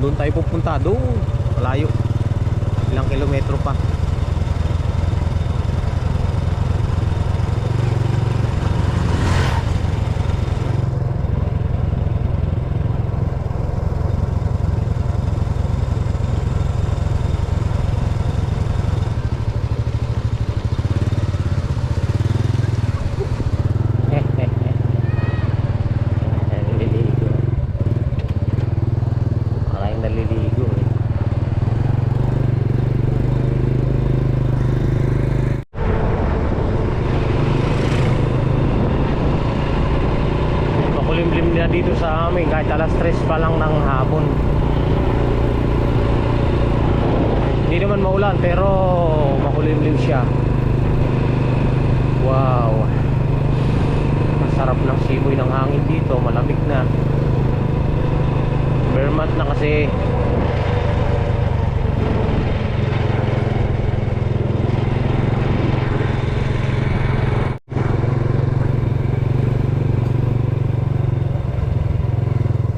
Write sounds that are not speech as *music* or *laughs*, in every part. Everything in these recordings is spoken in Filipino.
doon, tayo pupunta. Doon, malayo. Ilang kilometro pa. Naliligo. Maraming naliligo eh. Makulimlim na dito sa amin kahit alas 3 pa lang ng hapon. Hindi naman maulan pero makulimlim siya. Wow. Ang sarap ng simoy ng hangin dito, malamig na. Vermont na kasi.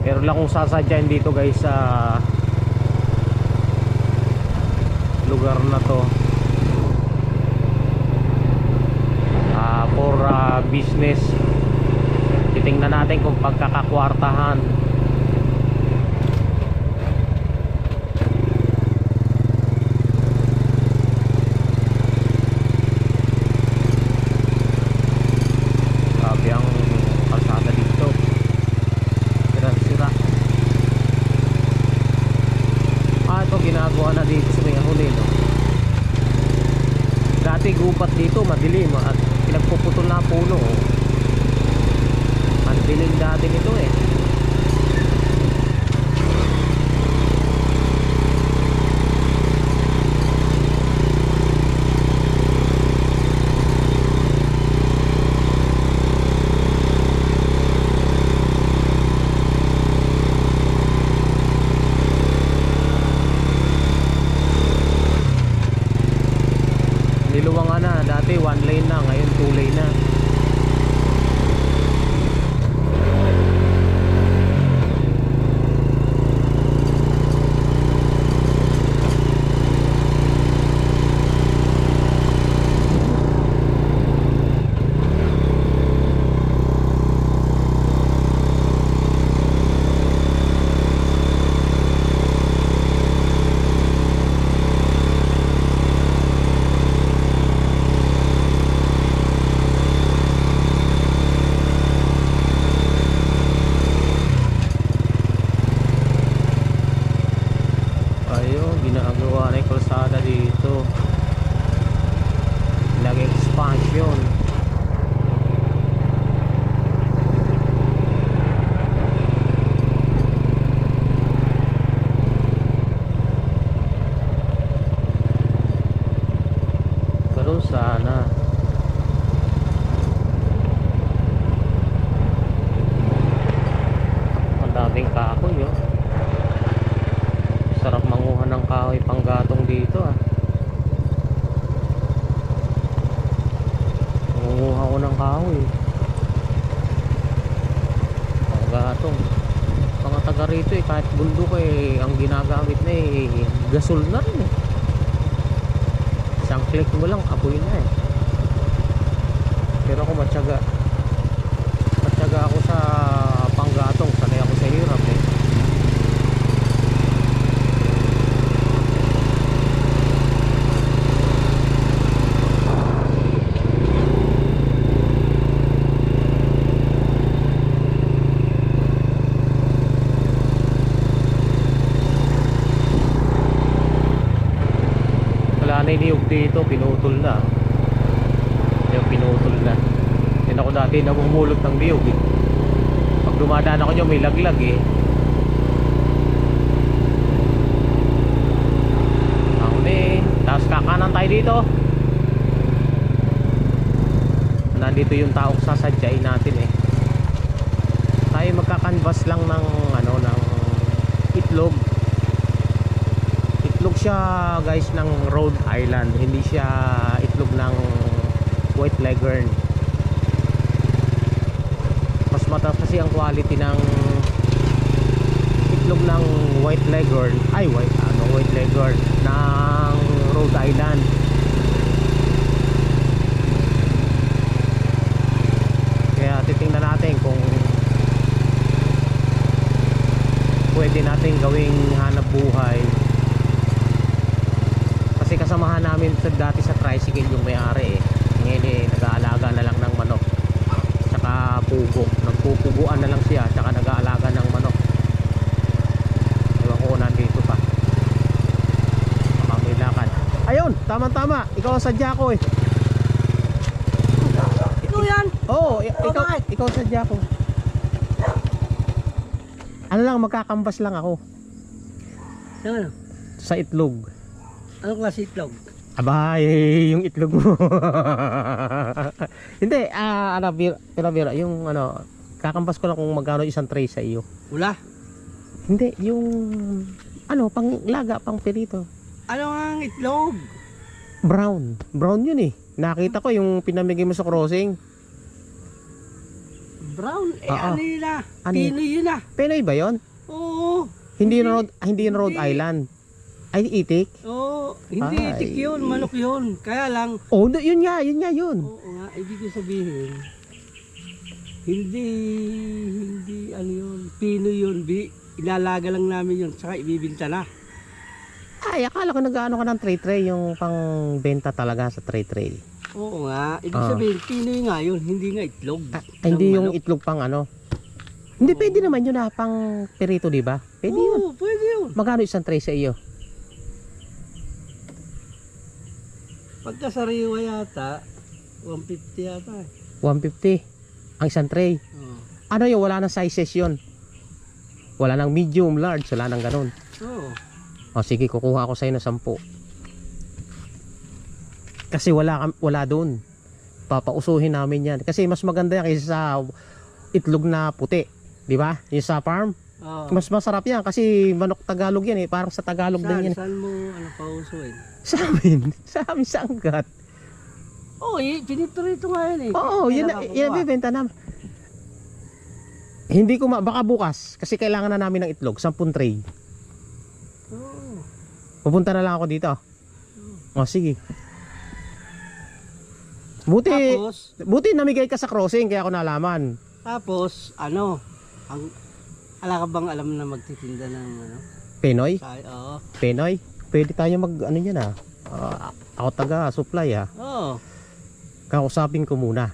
Pero lang kung sasadyain dito guys sa lugar na to. Ah, for ah, business titingnan natin kung pagkakakwartahan grabe ang kalsada dito sira sira ah ito ginagawa na dito sa may huli no dati gupat dito madilim at pinagpuputol na ang puno oh. Ang dilim dati nito eh. Niluwangan na. Dati one lane na. Ngayon two lane na. Ayun, ginagawa na yung kalsada dito. Nag-expansion. Ganun sana. Ang daming kahoy, oh. Sarap manguha ng kahoy panggatong dito ah. Mangunguha ko ng kahoy. Panggatong. Mga taga rito eh, kahit bundok eh, ang ginagamit na eh, gasol na rin eh. Isang click mo lang, apoy na eh. Pero ako matyaga. Matyaga ako sa panggatong, sanay ako sa hirap eh. wala na iniyog dito pinutol na. Yung pinutol na. Yun ako dati namumulot ng niyog eh. pag dumadaan ako nyo may laglag eh. Ako eh. Tapos kakanan tayo dito. Nandito yung taong sasadyain natin eh. Tayo magkakanvas lang ng ano ng itlog itlog siya guys ng Rhode Island hindi siya itlog ng white leghorn mas mataas kasi ang quality ng itlog ng white leghorn, ay white, ano, white leghorn ng Rhode Island. Kaya titingnan natin kung pwede natin gawing hanap buhay. Kasi kasamahan namin sa dati sa tricycle yung may-ari eh. Ngayon eh, nag-aalaga na lang ng manok. Tsaka pugo. Nagpupuguan na lang siya. Tsaka nag-aalaga ng manok. Ewan ko nandito pa. Lakad. Ayun! Tama-tama! Ikaw ang sadya ko eh. Ito yan. Oo, Oh, ikaw, ikaw ang sadya ko. Ano lang, magkakambas lang ako ano? sa itlog. Anong klase itlog? Aba, eh, yung itlog mo. *laughs* Hindi, ah, ano, bira, bira, bira, yung ano, kakampas ko lang kung magkano isang tray sa iyo. Wala. Hindi, yung, ano, pang laga, pang pirito. Ano ang itlog? Brown. Brown yun eh. Nakita ko yung pinamigay mo sa crossing. Brown. Eh, Oo. ano yun ah? Ano yun? Pinoy yun ah. Pinoy ba yun? Oo. Hindi, yun Rhode, hindi yun Rhode Hindi. Island. Ay, itik. Oo. Hindi Ay. itik yun. Manok yun. Kaya lang, Oh, no, yun nga, yun nga yun. oo nga, ibig ko sabihin, hindi, hindi, ano yun, Pinoy yun, bi. Ilalaga lang namin yun, saka ibibinta na. Ay, akala ko nag-ano ka ng tray-tray, yung pang benta talaga sa tray-tray. Oo nga, ibig Ah. sabihin, Pinoy nga yun, hindi nga itlog. Ah, hindi yung manok. itlog pang ano. Hindi, pwede naman yun na, pang perito, di ba? Pwede yun. Oo, pwede yun. Magkano isang tray sa iyo? Pagka sariwa yata, 150 yata eh. 150. Ang isang tray. Oo. Ano yun? Wala nang sizes yun. Wala nang medium, large. Wala nang ganun. Oo. O sige, kukuha ako sa'yo ng 10. Kasi wala, kam- wala doon. Papausuhin namin yan. Kasi mas maganda yan kaysa sa itlog na puti. Di ba? Yung sa farm. Oo. Mas masarap yan kasi manok Tagalog yan eh. Parang sa Tagalog Saan, din yan. eh. saan mo ano pausuin? *laughs* Sa amin. Sa amin sa anggat. Oo, oh, pinipirito nga yun eh. Oo, yun, Kailan yun ang bibenta namin. Hindi ko ma... Baka bukas. Kasi kailangan na namin ng itlog. 10 tray. Oo. Pupunta na lang ako dito. O, sige. Buti, Tapos, buti namigay ka sa crossing kaya ako nalaman. tapos, ano, ang, ala ka bang alam na magtitinda ng ano? Pinoy? Sa, oo. Pinoy? Pwede tayo mag, ano yan ah. Ah, ako taga supply ah. Oo. Kausapin ko muna.